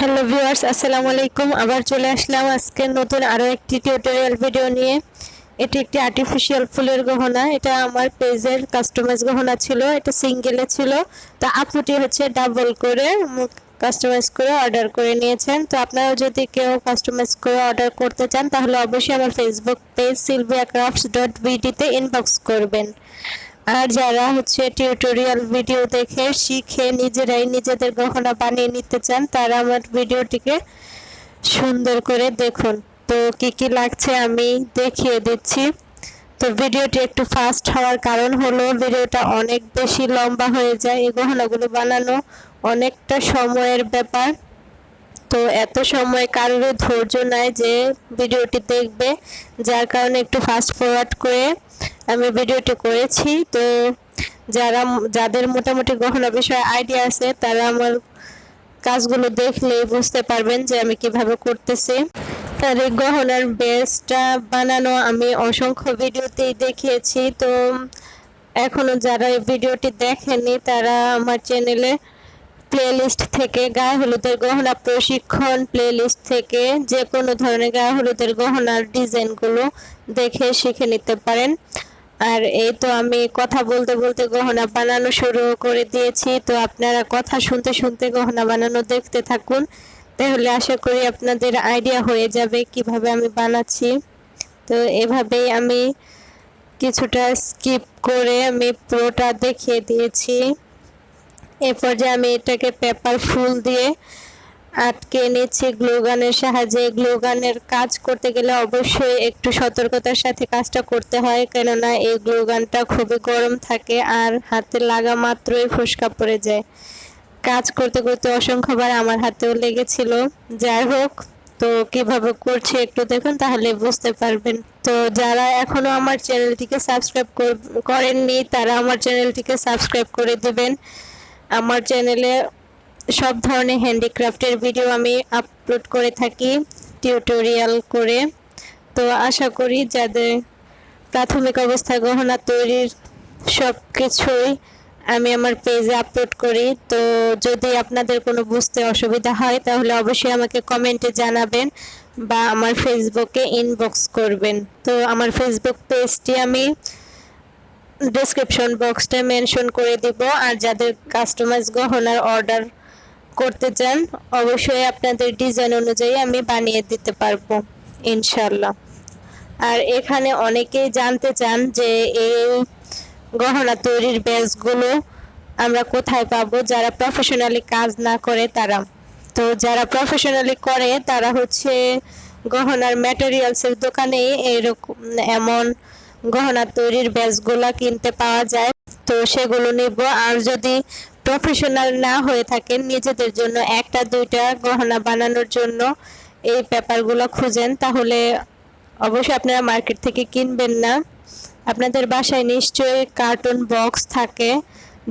Hello viewers, আসসালামু আলাইকুম। আবার চলে আসলাম আজকে নতুন আরও একটি টিউটোরিয়াল ভিডিও নিয়ে। এটি একটি আর্টিফিশিয়াল ফুলের গহনা। এটা আমার পেজের কাস্টমাইজ গহনা ছিল, এটা সিঙ্গেলে ছিল। তো আপুটি হচ্ছে ডাবল করে কাস্টমাইজ করে অর্ডার করে নিয়েছেন। তো আপনারাও যদি কেউ কাস্টমাইজ করে অর্ডার করতে চান, তাহলে অবশ্যই আমার Facebook page Sylvia crafts dot বিডিতে inbox করবেন। আর যারা হচ্ছে টিউটোরিয়াল ভিডিও দেখে শিখে নিজেরাই নিজেদের গহনা বানিয়ে নিতে চান, তারা আমার ভিডিওটিকে সুন্দর করে দেখুন। তো কি কি লাগছে আমি দেখিয়ে দিচ্ছি। তো ভিডিওটি একটু ফাস্ট হওয়ার কারণ হলো ভিডিওটা অনেক বেশি লম্বা হয়ে যায়, এই গহনাগুলো বানানো অনেকটা সময়ের ব্যাপার। তো এত সময় কারোর ধৈর্য নাই যে ভিডিওটি দেখবে, যার কারণে একটু ফাস্ট ফরওয়ার্ড করে আমি ভিডিওটি করেছি। তো যারা যাদের মোটামুটি গহনা বিষয়ে আইডিয়া আছে, তারা আমার কাজগুলো দেখলেই বুঝতে পারবেন যে আমি কীভাবে করতেছি। তার এই গহনার বেসটা বানানো আমি অসংখ্য ভিডিওতেই দেখিয়েছি। তো এখনও যারা এই ভিডিওটি দেখেনি তারা আমার চ্যানেলে প্লেলিস্ট থেকে গায়ে হলুদের গহনা প্রশিক্ষণ প্লেলিস্ট থেকে যে কোনো ধরনের গায়ে হলুদের গহনার ডিজাইনগুলো দেখে শিখে নিতে পারেন। আর এই তো আমি কথা বলতে বলতে গহনা বানানো শুরু করে দিয়েছি। তো আপনারা কথা শুনতে শুনতে গহনা বানানো দেখতে থাকুন। তাহলে আশা করি আপনাদের আইডিয়া হয়ে যাবে কীভাবে আমি বানাচ্ছি। তো এভাবেই আমি কিছুটা স্কিপ করে আমি পুরোটা দেখিয়ে দিয়েছি। এরপর যে আমি এটাকে পেপার ফুল দিয়ে আটকে নিচ্ছি গ্লোগানের সাহায্যে। গ্লোগানের কাজ করতে গেলে অবশ্যই একটু সতর্কতার সাথে কাজটা করতে হয়, কেননা এই গ্লোগানটা খুবই গরম থাকে আর হাতে লাগা মাত্রই ফুসকা পড়ে যায়। কাজ করতে করতে অসংখ্যবার আমার হাতেও লেগেছিল। যাই হোক, তো কীভাবে করছি একটু দেখুন, তাহলে বুঝতে পারবেন। তো যারা এখনও আমার চ্যানেলটিকে সাবস্ক্রাইব করেননি, তারা আমার চ্যানেলটিকে সাবস্ক্রাইব করে দেবেন। আমার চ্যানেলে সব ধরনের হ্যান্ডিক্রাফটের ভিডিও আমি আপলোড করে থাকি টিউটোরিয়াল করে। তো আশা করি যাদের প্রাথমিক অবস্থায় গহনা তৈরির সব কিছুই আমি আমার পেজে আপলোড করি। তো যদি আপনাদের কোনো বুঝতে অসুবিধা হয়, তাহলে অবশ্যই আমাকে কমেন্টে জানাবেন বা আমার ফেসবুকে ইনবক্স করবেন। তো আমার ফেসবুক পেজটি আমি ডিসক্রিপশন বক্সটা মেনশন করে দিব। আর যাদের কাস্টমাইজ গহনার অর্ডার করতে চান, অবশ্যই আপনাদের ডিজাইন অনুযায়ী আমি বানিয়ে দিতে পারব ইনশাল্লাহ আর এখানে অনেকেই জানতে চান যে এই গহনা তৈরির ব্যাচগুলো আমরা কোথায় পাবো, যারা প্রফেশনালি কাজ না করে তারা। তো যারা প্রফেশনালি করে, তারা হচ্ছে গহনার ম্যাটেরিয়ালসের দোকানে এরকম এমন গহনা তৈরির ব্যাচগুলো কিনতে পাওয়া যায়। তো সেগুলো নিব, আর যদি প্রফেশনাল না হয়ে থাকেন, নিজেদের জন্য একটা, দুইটা গহনা বানানোর জন্য এই পেপারগুলো খুঁজেন, তাহলে অবশ্যই আপনারা মার্কেট থেকে কিনবেন না। আপনাদের বাসায় নিশ্চয়ই কার্টুন বক্স থাকে,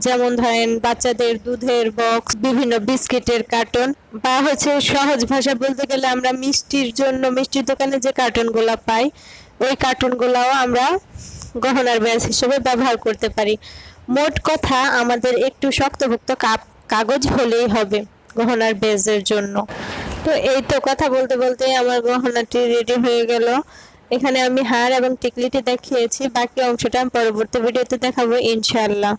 যেমন ধরেন বাচ্চাদের দুধের বক্স, বিভিন্ন বিস্কিটের কার্টুন, বা হচ্ছে সহজ ভাষা বলতে গেলে আমরা মিষ্টির জন্য, মিষ্টির দোকানে যে কার্টুনগুলো পাই, ওই কার্টুনগুলোও আমরা গহনার ব্যাস হিসেবে ব্যবহার করতে পারি। মোট কথা, আমাদের একটু শক্তভুক্ত কাগজ হলেই হবে গহনার বেজের জন্য। তো এই তো কথা বলতে বলতে আমার গহনাটি রেডি হয়ে গেল। এখানে আমি হার এবং টিকলিটি দেখিয়েছি, বাকি অংশটা আমি পরবর্তী ভিডিওতে দেখাবো ইনশাল্লাহ